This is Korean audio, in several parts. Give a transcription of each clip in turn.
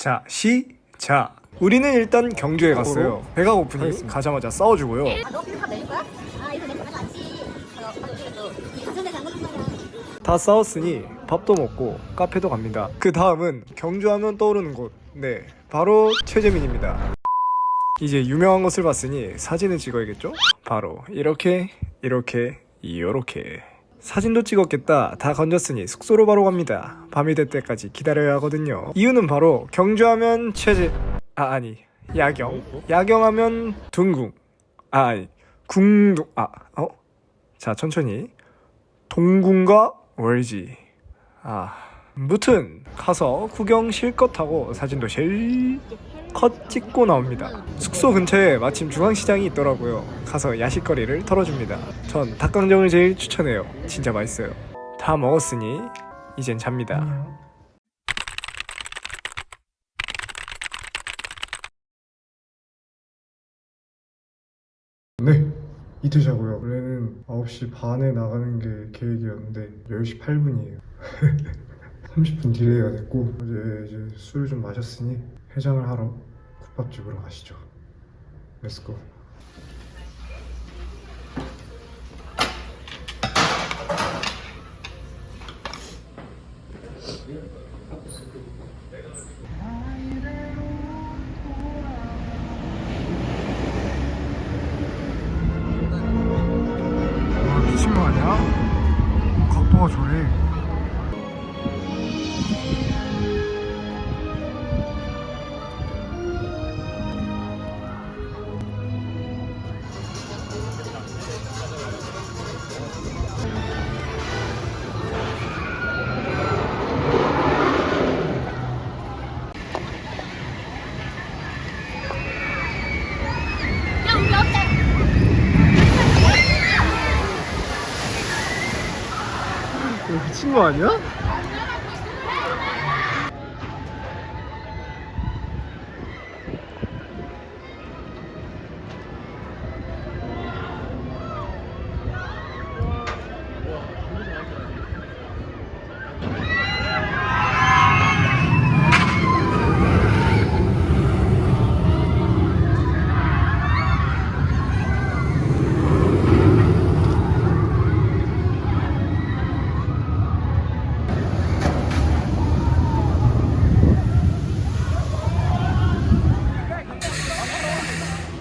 자, 시작. 우리는 일단 경주에 갔어요. 배가 고프니 가자마자 싸워주고요. 아, 너 거야? 아, 이거. 어, 가져오게 또. 이 가전에 담그는 거야. 다 싸웠으니 밥도 먹고 카페도 갑니다. 그 다음은 경주하면 떠오르는 곳. 네, 바로 최재민입니다. 이제 유명한 것을 봤으니 사진을 찍어야겠죠? 바로 이렇게, 이렇게, 이렇게. 사진도 찍었겠다. 다 건졌으니 숙소로 바로 갑니다. 밤이 될 때까지 기다려야 하거든요. 이유는 바로 경주하면 최재, 아, 아니, 야경. 야경하면 둥궁. 아, 아니, 궁둥, 아, 어? 자, 천천히. 동궁과 월지. 아, 무튼 가서 구경 실컷 하고 사진도 실컷 찍고 나옵니다. 숙소 근처에 마침 중앙시장이 있더라고요. 가서 야식거리를 털어줍니다. 전 닭강정을 제일 추천해요. 진짜 맛있어요. 다 먹었으니 이젠 잡니다. 네. 이틀 자고요. 원래는 9시 반에 나가는 게 계획이었는데 10시 8분이에요. 30분 딜레이가 됐고 어제 이제 술을 좀 마셨으니 해장을 하러 국밥집으로 가시죠. 렛츠고. 미친 거 아니야?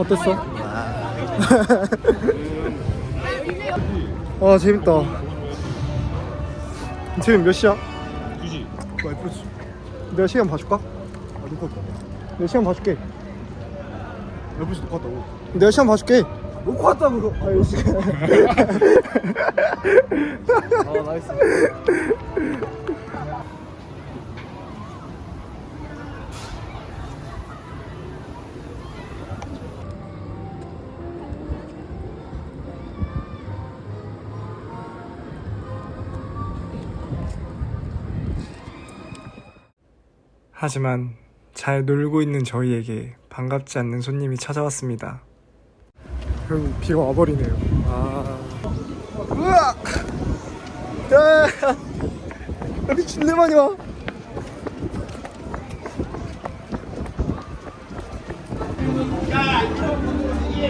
어땠어? 와 재밌다. 지금 몇 시야? 2시 와 예쁘지. 내가 시간 봐줄까? 아 똑같다 내가 시간 봐줄게. 12시 똑같다고 내가 시간 봐줄게. 놓고 왔다고 알겠어. 아 나이스 하지만 잘 놀고 있는 저희에게 반갑지 않는 손님이 찾아왔습니다. 결국 비가 와버리네요. 아. 으악! 야! 준내 많이 와.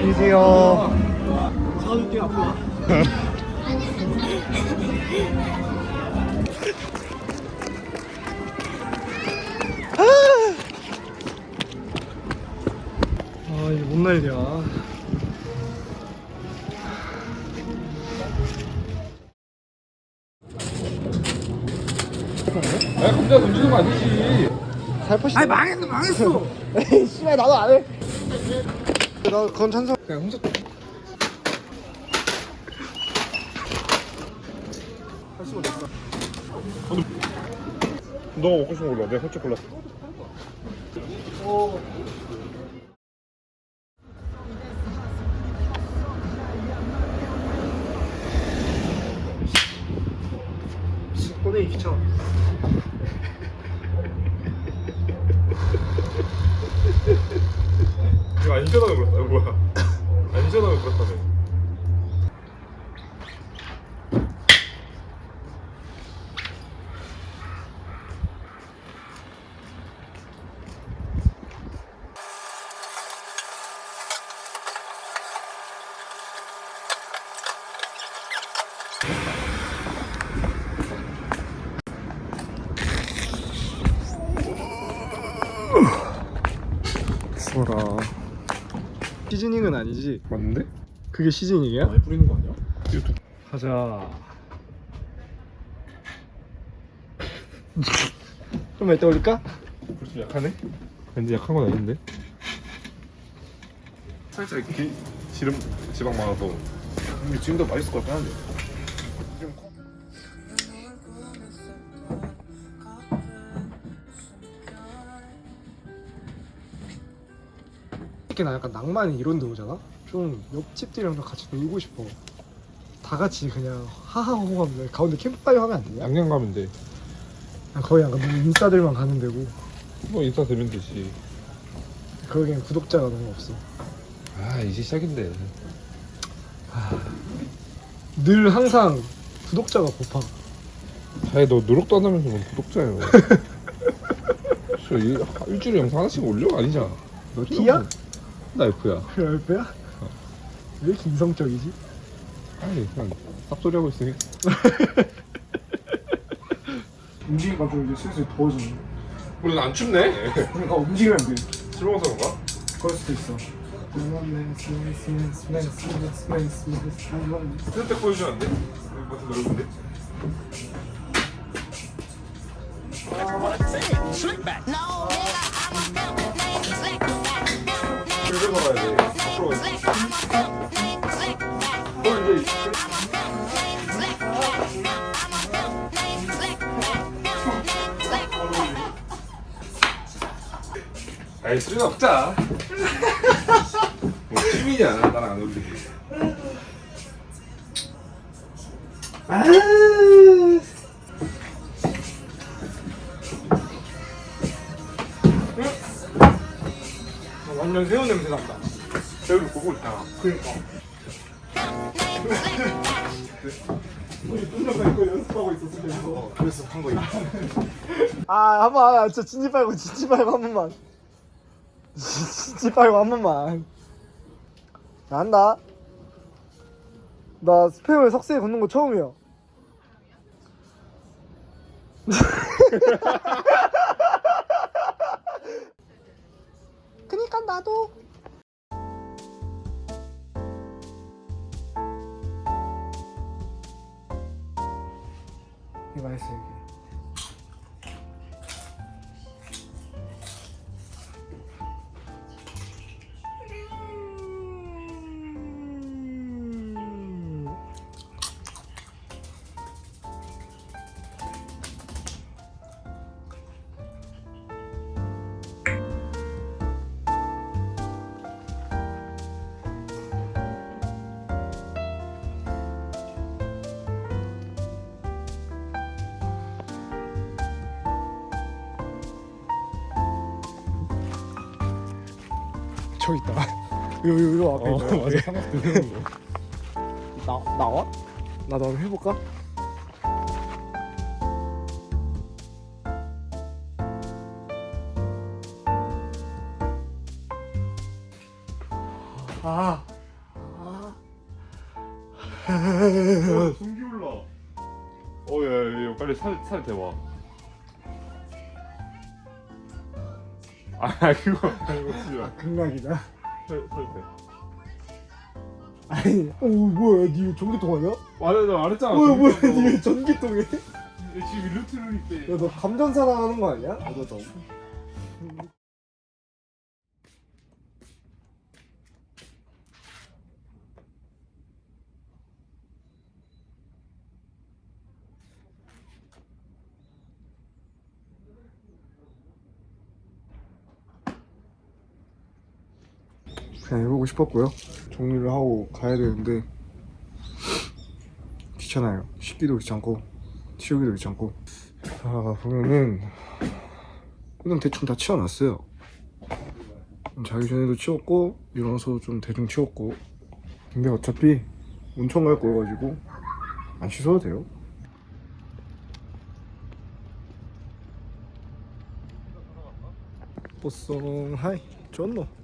이세요. 사줄게 앞으로 뭔 날이야. 야 감자 던지는 거 아니지 살포시. 아니 망했어, 망했어. 에이, 씨발 나도 안 해. 나 그건 찬성. 그냥 혼자 할 수가 없어 너가 먹고 싶은 거 골라 내가 살짝 골랐어 꺼 よかった。 시즈닝은 아니지? 맞는데? 그게 시즈닝이야? 많이 뿌리는 거 아니야? 이거 가자 좀 이따 올릴까? 좀 약하네? 왠지 약한 건 아닌데? 살짝 기, 지름, 지방 많아서 근데 지금도 맛있을 것 같긴 한데 특히 나 약간 낭만이 이런 데 오잖아? 좀 옆집들이랑 좀 같이 놀고 싶어 다 같이 그냥 하하호호 하면 가운데 캠프파이어 하면 안 되냐? 양양 가면 돼. 난 거의 약간 너무 인싸들만 가는 데고 뭐 인사 되면 되지. 거기엔 구독자가 너무 없어 아 이제 시작인데. 늘 항상 구독자가 고파 아이 너 노력도 안 하면서 뭐 구독자예요. 저 이- 일주일에 영상 하나씩 올려 아니잖아. 너 T야? 나 F야. 그래 알페야? 왜 이렇게 이성적이지? 아니 그냥 쌉소리 하고 있으니. 움직이가지고 이제 슬슬 더워지네 원래 안 춥네. 그러니까 움직이면 돼술 먹어서 그런가? 그럴 수도 있어 그때 보여주면 안 돼? 같은 넓은데? 그 아이 술이나 먹자. 뭐 취미냐? 나랑 안 어울리게. 완전 새우 냄새 난다 여기 보고 있잖아. 그러니까. 어, 그래서 한 거야. 아 한 번 아, 저 진지 빨고 진지 빨고 한 번만. 진지 빨고 한 번만. 자, 한다. 나 스팸을 석쇠에 걷는 거 처음이야. 그니까 나도 저기 있다 요, 요, 요 앞에 있네 어, 맞아. 삼각 드는 거. 나, 나와? 나도 한번 해볼까? 아, 아. 숨기 올라. 어, 야, 야, 야, 빨리 살, 살 대봐. 아, 그거, 이거 치지 극락이다. 살, 살 대. 아니, 오 뭐야, 니 전기통 아니야? 맞아, 나 말했잖아. 뭐야, 뭐야, 지금 니 전기통에? 지금 일루트를 때. 야, 너 감전사나 하는 거 아니야? 맞아, 너. 그냥 해보고 싶었고요. 정리를 하고 가야 되는데 귀찮아요. 씻기도 귀찮고 치우기도 귀찮고. 아 보면은 그냥 대충 다 치워놨어요. 자기 전에도 치웠고 일어나서 좀 대충 치웠고. 근데 어차피 온천 갈 거여가지고 안 씻어도 돼요. 뽀송 하이 쫀노